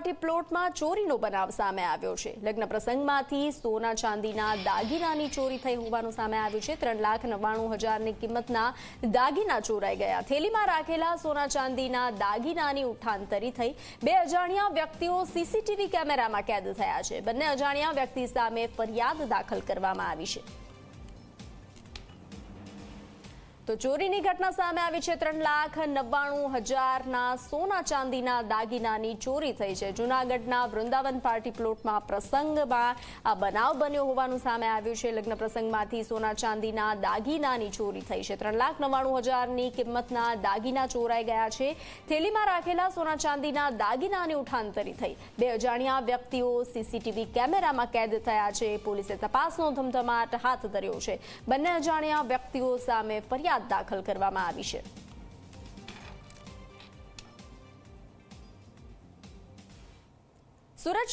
Party પ્લોટમાં ચોરીનો બનાવ સામે આવ્યો છે. લગ્ન પ્રસંગમાંથી સોના ચાંદીના દાગીનાની ચોરી થઈ હોવાનું સામે આવ્યું છે. ત્રણ લાખ નવ્વાણું હજારની કિંમતના દાગીના ચોરાઈ ગયા. થેલીમાં રાખેલા સોના ચાંદીના દાગીનાની ઉઠાંતરી થઈ બે અજાણ્યા વ્યક્તિઓ સીસીટીવી કેમેરામાં કેદ થયા છે. બંને અજાણ્યા વ્યક્તિ સામે ફરિયાદ દાખલ કરવામાં આવી છે. તો ચોરીની ઘટના સામે આવી છે. ત્રણ લાખ નવ્વાણું હજારના સોના ચાંદીના દાગીનાની ચોરી થઈ છે. જૂનાગઢના વૃંદાવન પાર્ટી પ્લોટમાં પ્રસંગમાં આ બનાવ બન્યો હોવાનું સામે આવ્યું છે. લગ્ન પ્રસંગમાંથી સોના ચાંદીના દાગીનાની ચોરી થઈ છે. ત્રણ લાખ નવ્વાણું હજારની કિંમતના દાગીના ચોરાઈ ગયા છે. થેલીમાં રાખેલા સોના ચાંદીના દાગીનાની ઉઠાંતરી થઈ. બે અજાણ્યા વ્યક્તિઓ સીસીટીવી કેમેરામાં કેદ થયા છે. પોલીસે તપાસનો ધમધમાટ હાથ ધર્યો છે. બંને અજાણ્યા વ્યક્તિઓ સામે ફરિયાદ દાખલ કરવામાં આવી છે. સુરત